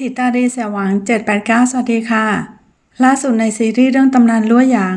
ทิตารีเสียหวัง 789 สวัสดีค่ะ ล่าสุดในซีรีส์เรื่องตำนานลั่วหยาง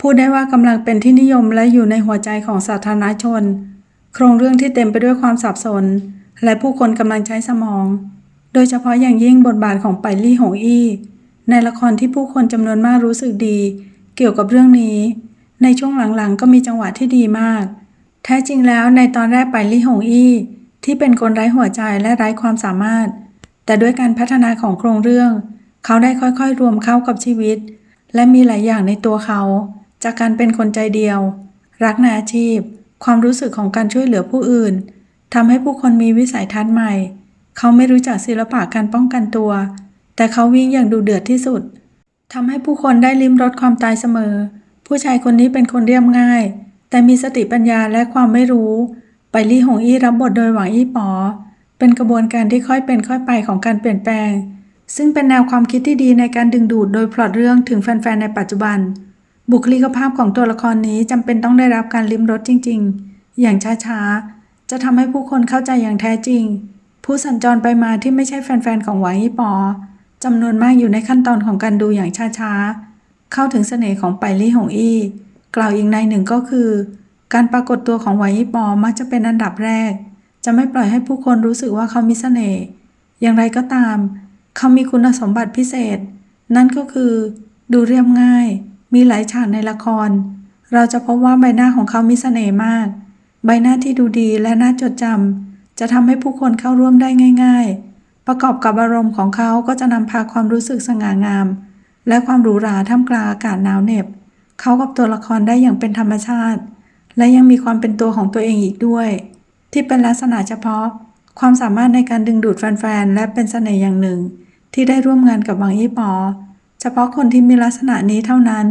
พูดได้ว่ากำลังเป็นที่นิยมและอยู่ในหัวใจของสาธารณชน โครงเรื่องที่เต็มไปด้วยความสับสน และผู้คนกำลังใช้สมอง โดยเฉพาะอย่างยิ่งบทบาทของไปลี่หงอี้ ในละครที่ผู้คนจำนวนมากรู้สึกดี เกี่ยวกับเรื่องนี้ ในช่วงหลังๆ ก็มีจังหวะที่ดีมาก แท้จริงแล้วในตอนแรกไปลี่หงอี้ ที่เป็นคนไร้หัวใจและไร้ความสามารถ แต่ด้วยการพัฒนาของโครงเรื่อง เขาได้ค่อยๆ รวมเข้ากับชีวิต และมีหลายอย่างในตัวเขา จากการเป็นคนใจเดียว รักในอาชีพ ความรู้สึกของการช่วยเหลือผู้อื่นทำให้ผู้คนมีวิสัยทัศน์ใหม่ เขาไม่รู้จักศิลปะการป้องกันตัว แต่เขาวิ่งอย่างดูเดือดที่สุดทำให้ผู้คนได้ลิ้มรสความตายเสมอ ผู้ชายคนนี้เป็นคนเรียบง่าย แต่มีสติปัญญาและความไม่รู้ ไปลี่หงอี้รับบทโดยหวังอี้ป๋อ เป็นกระบวนการที่ค่อยเป็นค่อยไปของการเปลี่ยนแปลง ซึ่งเป็นแนวความคิดที่ดีในการดึงดูดโดยพล็อตเรื่องถึงแฟนๆในปัจจุบัน บุคลิกภาพของตัวละครนี้จำเป็นต้องได้รับการลิ้มรสจริง ๆ อย่างช้าๆ จะทำให้ผู้คนเข้าใจอย่างแท้จริง ผู้สัญจรไปมาที่ไม่ใช่แฟนๆของหวังอี้ป๋อจำนวนมากอยู่ในขั้นตอนของการดูอย่างช้าๆ เข้าถึงเสน่ห์ของไปลี่หงอี้ กล่าวอีกในหนึ่งก็คือ การปรากฏตัวของหวังอี้ป๋อมักจะเป็นอันดับแรก จะไม่ปล่อยให้ผู้คนรู้สึกว่าเขามีเสน่ห์ อย่างไรก็ตาม เขามีคุณสมบัติพิเศษ นั่นก็คือ ดูเรียบง่าย มีหลายฉากในละคร เราจะพบว่าใบหน้าของเขามีเสน่ห์มาก ใบหน้าที่ดูดีและน่าจดจำจะทำให้ผู้คนเข้าร่วมได้ง่าย ๆ ประกอบกับอารมณ์ของเขาก็จะนำพาความรู้สึกสง่างาม และความหรูหราท่ามกลางอากาศหนาวเหน็บ เขากับตัวละครได้อย่างเป็นธรรมชาติ และยังมีความเป็นตัวของตัวเองอีกด้วย ที่เป็นลักษณะเฉพาะ ความสามารถในการดึงดูดแฟนๆ และเป็นเสน่ห์อย่างหนึ่ง ที่ได้ร่วมงานกับหวังอี้ปอ เฉพาะคนที่มีลักษณะนี้เท่านั้น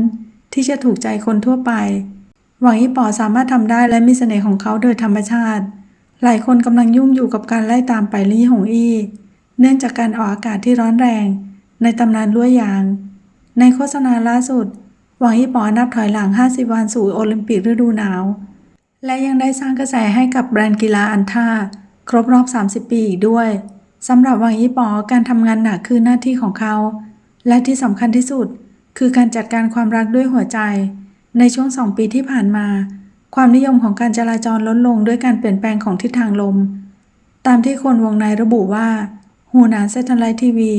ที่จะถูกใจคนทั่วไป หวังอี้ปอสามารถทำได้และมีเสน่ห์ของเขาโดยธรรมชาติ หลายคนกำลังยุ่งอยู่กับการไล่ตามไปลี่หงอี้ เนื่องจากการออกอากาศที่ร้อนแรง ในตำนานลั่วยาง ในโฆษณาล่าสุด หวังอี้ปอนับถอยหลัง 50 วันสู่โอลิมปิกฤดูหนาว และยังได้สร้างกระแสให้กับแบรนด์กีฬาอันท่า ครบรอบ 30 ปีอีกด้วยสำหรับวังอีปอการทำงานหนักคือหน้าที่ของเขา และที่สำคัญที่สุด คือการจัดการความรักด้วยหัวใจ ในช่วงสองปีที่ผ่านมา ความนิยมของการจราจรลดลงด้วยการเปลี่ยนแปลงของทิศทางลม ตามที่คนวงในระบุว่าหูหนานเซทันไลท์ทีวี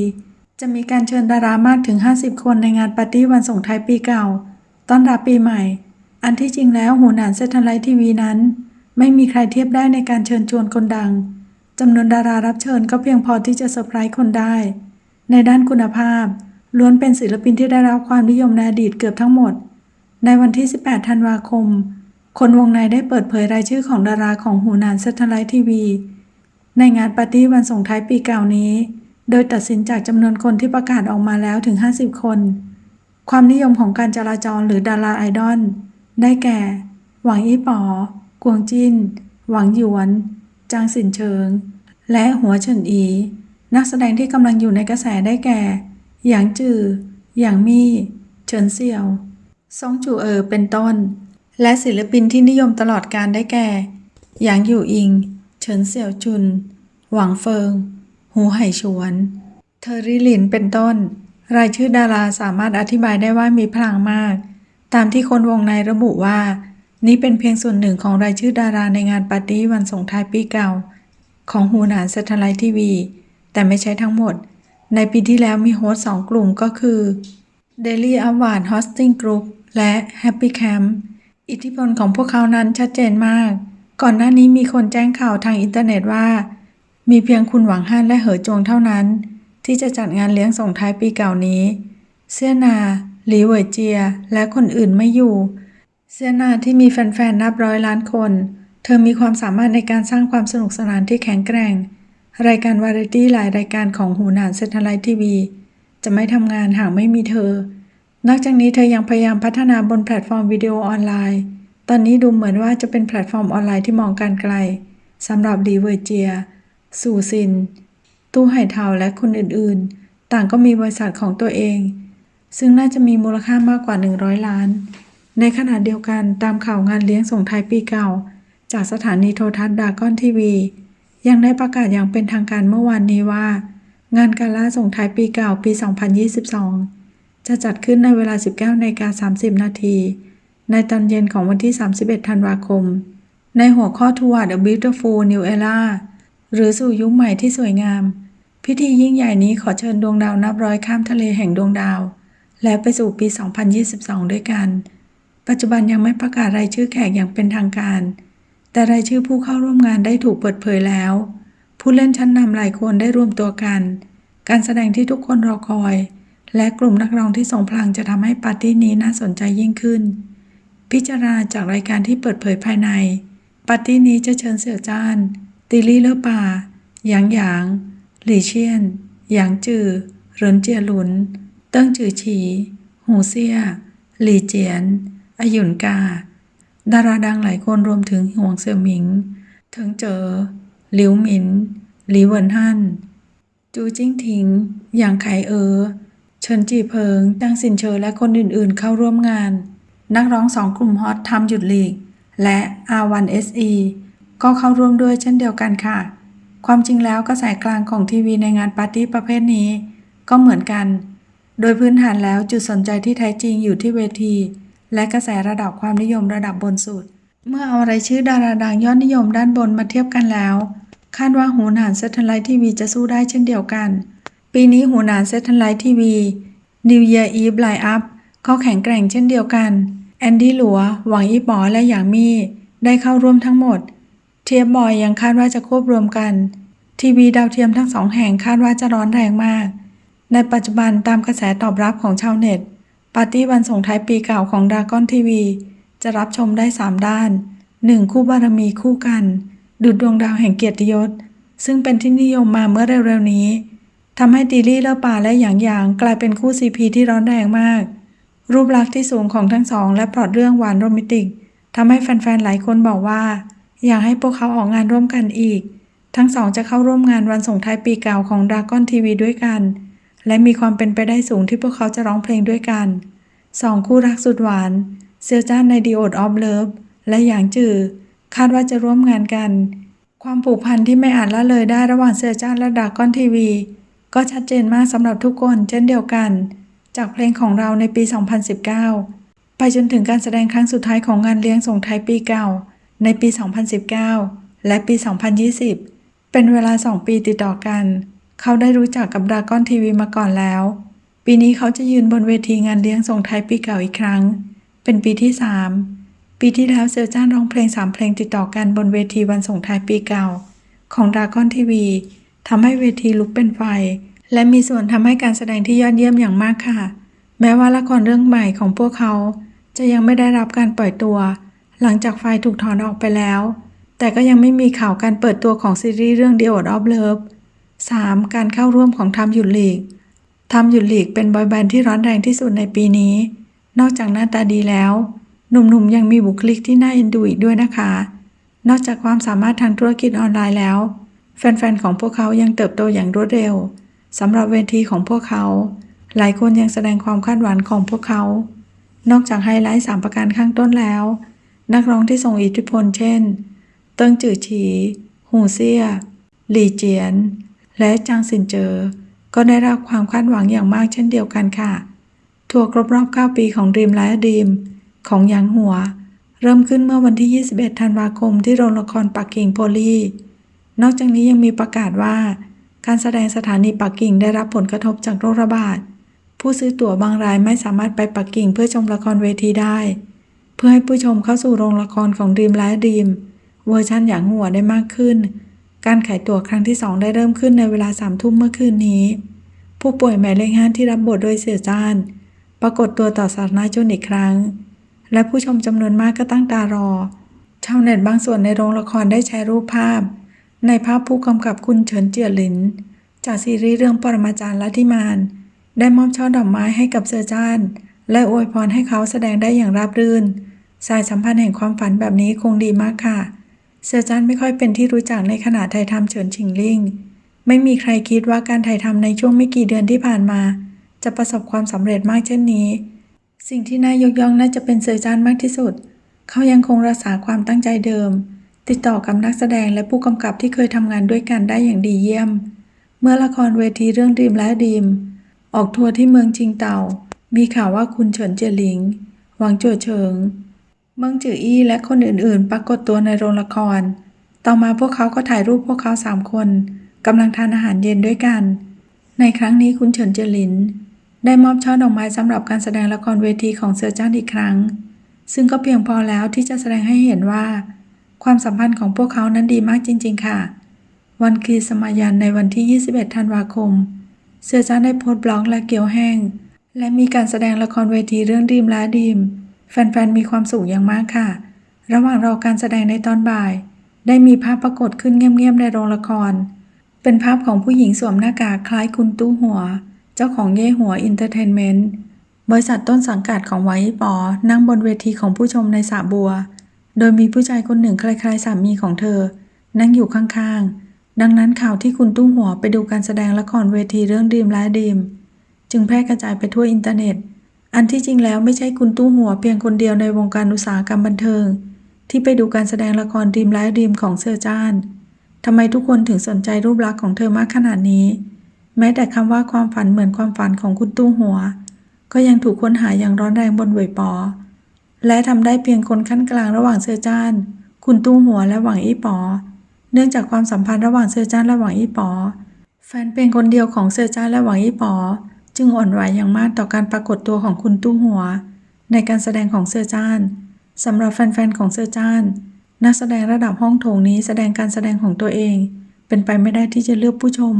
จะมีการเชิญดารามากถึง 50 คนในงานปาร์ตี้วันส่งท้ายปีเก่า ต้อนรับปีใหม่ อันที่จริงแล้วหูหนานเซทันไลท์ทีวีนั้น ไม่มีใครเทียบได้ในการเชิญชวนคนดังจำนวนดารารับเชิญก็เพียงพอที่จะเซอร์ไพรส์คนได้ ในด้านคุณภาพ ล้วนเป็นศิลปินที่ได้รับความนิยมในอดีตเกือบทั้งหมด ในวันที่ 18 ธันวาคม คนวงในได้เปิดเผยรายชื่อของดาราของหูหนานเซทันไลท์ทีวีในงานปาร์ตี้วันส่งท้ายปีเก่านี้ โดยตัดสินจากจำนวนคนที่ประกาศออกมาแล้วถึง 50 คน ความนิยมของการจราจรหรือดาราไอดอล ได้แก่ หวังอี้ป๋อกวงจิน หวังหยวน จางสินเชิง และหัวเฉินอี นักแสดงที่กำลังอยู่ในกระแสได้แก่ หยางจือ หยางมี่ เฉินเสี่ยว ซงจูเอ๋อเป็นต้น และศิลปินที่นิยมตลอดการได้แก่ หยางอยู่อิง เฉินเสี่ยวจุน หวังเฟิง หูไห่ฉวน เทอรี่หลินเป็นต้น รายชื่อดาราสามารถอธิบายได้ว่ามีพลังมาก ตามที่คนวงในระบุว่า นี้เป็นเพียงส่วนหนึ่งของรายชื่อดาราในงานปาร์ตี้วันส่งท้ายปีเก่า ของฮูหนานเซทไลท์ทีวี แต่ไม่ใช่ทั้งหมด ในปีที่แล้วมีโฮสต์สองกลุ่มก็คือ Daily Award Hosting Group และ Happy Camp อิทธิพลของพวกเขานั้นชัดเจนมาก ก่อนหน้านี้มีคนแจ้งข่าวทางอินเทอร์เน็ตว่า มีเพียงคุณหวังฮั่นและเหอจงเท่านั้น ที่จะจัดงานเลี้ยงส่งท้ายปีเก่านี้ เซียนา หลีเหวยเจีย และคนอื่นไม่อยู่ เซียนาที่มีแฟนๆ นับร้อยล้านคน เธอมีความสามารถในการสร้างความสนุกสนานที่แข็งแกร่ง รายการวาไรตี้หลายรายการของหูหนานเซทไลท์ทีวี จะไม่ทำงานหากไม่มีเธอ นอกจากนี้เธอยังพยายามพัฒนาบนแพลตฟอร์มวิดีโอออนไลน์ ตอนนี้ดูเหมือนว่าจะเป็นแพลตฟอร์มออนไลน์ที่มองการไกลสำหรับดีเวอร์เจีย สู่ซิน ตู้ไห่เทาและคนอื่นๆ ต่างก็มีบริษัทของตัวเอง ซึ่งน่าจะมีมูลค่ามากกว่า 100 ล้าน ในขณะเดียวกันตามข่าวงานเลี้ยงส่งท้ายปีเก่า จากสถานีโทรทัศน์ดากอนทีวี ยังได้ประกาศอย่างเป็นทางการเมื่อวานนี้ว่า งานกาล่าส่งท้ายปีเก่าปี 2022 จะจัดขึ้นในเวลา 19นาฬิกา30 นาทีในตอนเย็นของวันที่ 31 ธันวาคม ในหัวข้อ Toward a Beautiful New Era หรือสู่ยุคใหม่ที่สวยงาม พิธียิ่งใหญ่นี้ขอเชิญดวงดาวนับร้อยข้ามทะเลแห่งดวงดาว แล้วไปสู่ปี 2022 ด้วยกัน ปัจจุบันยังไม่ประกาศรายชื่อแขกอย่างเป็นทางการ แต่รายชื่อผู้เข้าร่วมงานได้ถูกเปิดเผยแล้ว ผู้เล่นชั้นนำหลายคนได้รวมตัวกัน การแสดงที่ทุกคนรอคอย และกลุ่มนักร้องที่ทรงพลังจะทำให้ปาร์ตี้นี้น่าสนใจยิ่งขึ้น พิจารณาจากรายการที่เปิดเผยภายใน ปาร์ตี้นี้จะเชิญเสี่ยวจ้าน ติลี่เลอป่าหยางหยางหลี่เชียนหยางจือเหรินเจียหลุน เติ้งจือฉีหูเซี่ย หลี่เจียนอหยุนกา ดาราดังหลายคนรวมถึงหวงเสี่ยหมิง เถิงเจอ หลิวหมิน หลีเวินฮั่น จูจิ้งทิงหยางไคเออ เฉินจีเพิงจางสินเชอและคนอื่นๆเข้าร่วมงาน นักร้องสองกลุ่มฮอตทำหยุดหลีก และ R1SE ก็เข้าร่วมด้วยเช่นเดียวกันค่ะ ความจริงแล้วกระแสกลางของทีวีในงานปาร์ตี้ประเภทนี้ ก็เหมือนกัน โดยพื้นฐานแล้วจุดสนใจที่แท้จริงอยู่ที่เวที และกระแสระดับความนิยมระดับบนสุด เมื่อเอารายชื่อดาราดังยอดนิยมด้านบนมาเทียบกันแล้ว คาดว่าหูหนานเซตไลท์ทีวีจะสู้ได้เช่นเดียวกัน ปีนี้หูหนานเซตไลท์ทีวี New Year Eve Line Up เขาแข็งแกร่งเช่นเดียวกัน แอนดี้หลัว หวังอีป๋อและหยางมี่ได้เข้าร่วมทั้งหมด เทียบบอยยังคาดว่าจะควบรวมกัน ทีวีดาวเทียมทั้งสองแห่งคาดว่าจะร้อนแรงมาก ในปัจจุบันตามกระแสตอบรับของชาวเน็ต ปาร์ตี้วันส่งท้ายปีเก่าของดากอนทีวี จะรับชมได้ 3 ด้าน 1. คู่บารมีคู่กัน ดุดดวงดาวแห่งเกียรติยศ ซึ่งเป็นที่นิยมมาเมื่อเร็วๆนี้ทำให้ตีลี่เลอป่าและหยางหยางกลายเป็นคู่ซีพีที่ร้อนแรงมาก รูปลักษณ์ที่สูงของทั้งสอง และพล็อตเรื่องหวานโรแมนติกทำให้แฟนๆหลายคนบอกว่า อยากให้พวกเขาออกงานร่วมกันอีก ทั้งสองจะเข้าร่วมงานวันส่งท้ายปีเก่าของดากอนทีวีด้วยกัน และมีความเป็นไปได้สูงที่พวกเขาจะร้องเพลงด้วยกันสองคู่รักสุดหวานเซียวจ้านในดีโอดออฟเลิฟและหยางจือ คาดว่าจะร่วมงานกัน ความผูกพันที่ไม่อาจละเลยได้ระหว่างเซียวจ้านและดากอนทีวี ก็ชัดเจนมากสำหรับทุกคนเช่นเดียวกัน จากเพลงของเราในปี 2019 ไปจนถึงการแสดงครั้งสุดท้ายของงานเลี้ยงส่งท้ายปีเก่า ในปี 2019 และปี 2020 เป็นเวลา 2 ปีติดต่อกัน เขาได้รู้จักกับดากอนทีวีมาก่อนแล้ว ปีนี้เขาจะยืนบนเวทีงานเลี้ยงส่งท้ายปีเก่าอีกครั้ง เป็นปีที่ 3 ปีที่แล้วเซลจ้านร้องเพลง 3 เพลงติดต่อกันบนเวทีวันส่งท้ายปีเก่า ของดากอนทีวีทำให้เวทีลุกเป็นไฟ และมีส่วนทำให้การแสดงที่ยอดเยี่ยมอย่างมากค่ะ แม้ว่าละครเรื่องใหม่ของพวกเขา จะยังไม่ได้รับการปล่อยตัว หลังจากไฟถูกถอนออกไปแล้ว แต่ก็ยังไม่มีข่าวการเปิดตัวของซีรีส์เรื่อง The Old of Love 3. การเข้าร่วมของทำหยุดหลีกทำหยุดหลีกเป็นบอยแบนด์ที่ร้อนแรงที่สุดในปีนี้ นอกจากหน้าตาดีแล้ว หนุ่มๆยังมีบุคลิกที่น่าเอ็นดูอีกด้วยนะคะ นอกจากความสามารถทางธุรกิจออนไลน์แล้ว แฟนๆของพวกเขายังเติบโตอย่างรวดเร็วสำหรับเวทีของพวกเขา หลายคนยังแสดงความคาดหวังของพวกเขา นอกจากไฮไลท์สามประการข้างต้นแล้ว นักร้องที่ทรงอิทธิพลเช่น เติ้งจือฉี หูเซี่ย หลี่เจียน และจางซินเจอ ก็ได้รับความคาดหวังอย่างมากเช่นเดียวกันค่ะ ทัวร์ครบรอบ 9 ปีของดีมไลท์ดีม ของหยางหัว เริ่มขึ้นเมื่อวันที่ 21 ธันวาคมที่โรงละครปักกิ่งโพลีนอกจากนี้ยังมีประกาศว่า การแสดงสถานีปักกิ่งได้รับผลกระทบจากโรคระบาด ผู้ซื้อตั๋วบางรายไม่สามารถไปปักกิ่งเพื่อชมละครเวทีได้ เพื่อให้ผู้ชมเข้าสู่โรงละครของดีมไลท์ดีมเวอร์ชันอย่างหัวได้มากขึ้น การขายตั๋วครั้งที่ 2 ได้เริ่มขึ้นในเวลาสามทุ่มเมื่อคืนนี้ ผู้ป่วยหมายเลขห้าที่รับบทโดยเสี่ยจานปรากฏตัวต่อสาธารณชนอีกครั้ง และผู้ชมจำนวนมากก็ตั้งตารอ ชาวเน็ตบางส่วนในโรงละครได้แชร์รูปภาพ ในภาพผู้กำกับคุณเฉินเจียหลิน จากซีรีส์เรื่องปรมาจารย์ลัทธิมาน ได้มอบช่อดอกไม้ให้กับเซอร์จานและอวยพรให้เขาแสดงได้อย่างราบรื่น สายสัมพันธ์แห่งความฝันแบบนี้คงดีมากค่ะ เซอร์จานไม่ค่อยเป็นที่รู้จักในขณะถ่ายทำเฉินชิงลิงไม่มีใครคิดว่าการถ่ายทำในช่วงไม่กี่เดือนที่ผ่านมา จะประสบความสำเร็จมากเช่นนี้ สิ่งที่น่ายกย่องน่าจะเป็นเซอร์จานมากที่สุด เขายังคงรักษาความตั้งใจเดิม ติดต่อกับนักแสดงและผู้กำกับที่เคยทำงานด้วยกันได้อย่างดีเยี่ยม เมื่อละครเวทีเรื่องดีมและดีม ออกทัวร์ที่เมืองจิงเต่า มีข่าวว่าคุณเฉินเจียหลิง หวังจัวเฉิง เมืองจืออี้และคนอื่นๆ ปรากฏตัวในโรงละคร ต่อมาพวกเขาก็ถ่ายรูปพวกเขาสามคนกำลังทานอาหารเย็นด้วยกัน ในครั้งนี้คุณเฉินเจียหลิน ได้มอบช่อดอกไม้สำหรับการแสดงละครเวทีของเสือจ้านอีกครั้ง ซึ่งก็เพียงพอแล้วที่จะแสดงให้เห็นว่า ความสัมพันธ์ของพวกเขานั้นดีมากจริง ๆ ค่ะ วันคริสต์มายันในวันที่ 21 ธันวาคมเสือจ้านได้โพสต์บล็อกและเกียวแห้ง และมีการแสดงละครเวทีเรื่องดีมและดีม แฟนๆ มีความสุขอย่างมากค่ะ ระหว่างรอการแสดงในตอนบ่าย ได้มีภาพปรากฏขึ้นเงียบๆ ในโรงละคร เป็นภาพของผู้หญิงสวมหน้ากากคล้ายคุณตู้หัว เจ้าของเย่หัวอินเตอร์เทนเมนต์ บริษัทต้นสังกัดของไวปอ นั่งบนเวทีของผู้ชมในสระบัว โดยมีผู้ชายคนหนึ่งคล้ายๆ สามีของเธอ นั่งอยู่ข้างๆ ดังนั้นข่าวที่คุณตู้หัวไปดูการแสดงละครเวทีเรื่องดีมและดีม จึงแพร่กระจายไปทั่วอินเทอร์เน็ต อันที่จริงแล้วไม่ใช่คุณตู้หัวเพียงคนเดียวในวงการอุตสาหกรรมบันเทิง ที่ไปดูการแสดงละครดีมและดีมของเซอร์จานทำไมทุกคนถึงสนใจรูปลักษณ์ของเธอมากขนาดนี้ แม้แต่คำว่าความฝันเหมือนความฝันของคุณตู้หัว ก็ยังถูกค้นหาอย่างร้อนแรงบนเว็บปอ และทำได้เพียงคนขั้นกลางระหว่างเซอร์จานคุณตู้หัวและหวังอี้ปอ เนื่องจากความสัมพันธ์ระหว่างเซอร์จานและหวังอี้ปอ แฟนเพลงคนเดียวของเซอร์จานและหวังอี้ปอ จึงอ่อนไหวอย่างมากต่อการปรากฏตัวของคุณตู้หัว ในการแสดงของเซอร์จ้านสำหรับแฟนๆของเซอร์จ้าน นักแสดงระดับห้องโถงนี้แสดงการแสดงของตัวเอง เป็นไปไม่ได้ที่จะเลือกผู้ชม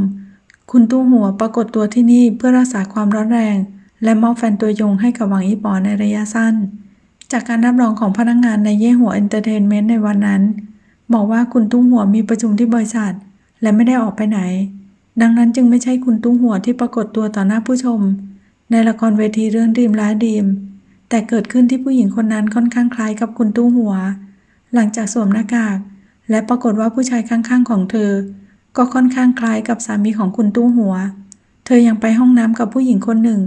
คุณตู้หัวปรากฏตัวที่นี่เพื่อรักษาความร้อนแรง และมอบแฟนตัวยงให้กับหวังอี้ปอในระยะสั้น จากการรับรองของพนักงงานในเย่หัวเอนเตอร์เทนเมนต์ในวันนั้น บอกว่าคุณตุ้งหัวมีประชุมที่บริษัท และไม่ได้ออกไปไหน ดังนั้นจึงไม่ใช่คุณตุ้งหัวที่ปรากฏตัวต่อหน้าผู้ชม ในละครเวทีเรื่องดีมและดีม แต่เกิดขึ้นที่ผู้หญิงคนนั้นค่อนข้างคล้ายกับคุณตุ้งหัว หลังจากสวมหน้ากาก และปรากฏว่าผู้ชายข้างๆของเธอ ก็ค่อนข้างคล้ายกับสามีของคุณตุ้งหัว เธอยังไปห้องน้ำกับผู้หญิงคนหนึ่ง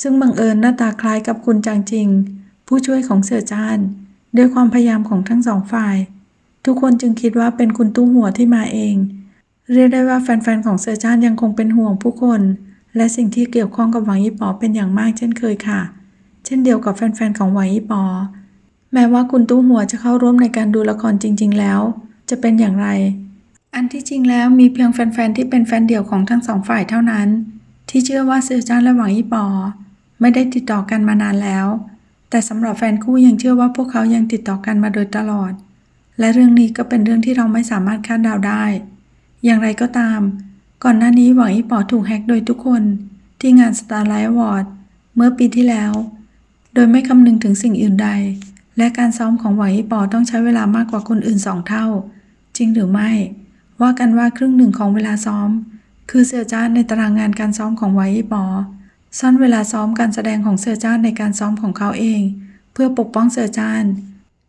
ซึ่งบังเอิญหน้าตาคล้ายกับคุณจางจิง ผู้ช่วยของเสือจานด้วยความพยายามของทั้งสองฝ่าย ทุกคนจึงคิดว่าเป็นคุณตุ้งหัวที่มาเอง เรียกได้ว่าแฟนๆ ของเสือจานยังคงเป็นห่วงผู้คน และสิ่งที่เกี่ยวข้องกับหวังยี่ปอเป็นอย่างมากเช่นเคยค่ะ เช่นเดียวกับแฟนๆ ของหวังยี่ปอ แม้ว่าคุณตุ้หัวจะเข้าร่วมในการดูละครจริง ๆ แล้ว จะเป็นอย่างไร อันที่จริงแล้วมีเพียงแฟนๆ ที่เป็นแฟนเดี่ยวของทั้งสองฝ่ายเท่านั้น ที่เชื่อว่าเสือจานและหวังยี่ปอ ไม่ได้ติดต่อกันมานานแล้ว แต่สำหรับแฟนคู่ยังเชื่อว่าพวกเขายังติดต่อกันมาโดยตลอด และเรื่องนี้ก็เป็นเรื่องที่เราไม่สามารถคาดเดาได้ อย่างไรก็ตาม ก่อนหน้านี้หวังอีปอถูกแฮกโดยทุกคนที่งาน Starlight Award เมื่อปีที่แล้ว โดยไม่คำนึงถึงสิ่งอื่นใด และการซ้อมของหวังอีปอต้องใช้เวลามากกว่าคนอื่นสองเท่า จริงหรือไม่ ว่ากันว่าครึ่งหนึ่งของเวลาซ้อม คือเสือจ้านในตารางงานการซ้อมของหวังอีปอซ่อนเวลาซ้อมการแสดงของเสือจ้านในการซ้อมของเขาเอง เพื่อปกป้องเสือจ้าน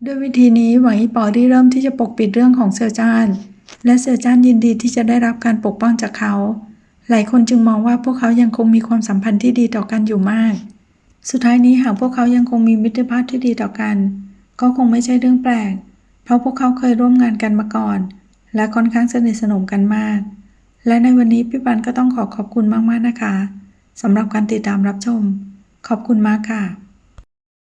ด้วยวิธีนี้หวังอีปอได้เริ่มที่จะปกปิดเรื่องของเสือจ้าน และเสือจ้านยินดีที่จะได้รับการปกป้องจากเขา หลายคนจึงมองว่าพวกเขายังคงมีความสัมพันธ์ที่ดีต่อกันอยู่มาก สุดท้ายนี้หากพวกเขายังคงมีมิตรภาพที่ดีต่อกัน ก็คงไม่ใช่เรื่องแปลก เพราะพวกเขาเคยร่วมงานกันมาก่อน และค่อนข้างสนิทสนมกันมาก และในวันนี้พี่ปันก็ต้องขอขอบคุณมากๆนะคะสำหรับการติดตามรับชม ขอบคุณมากค่ะ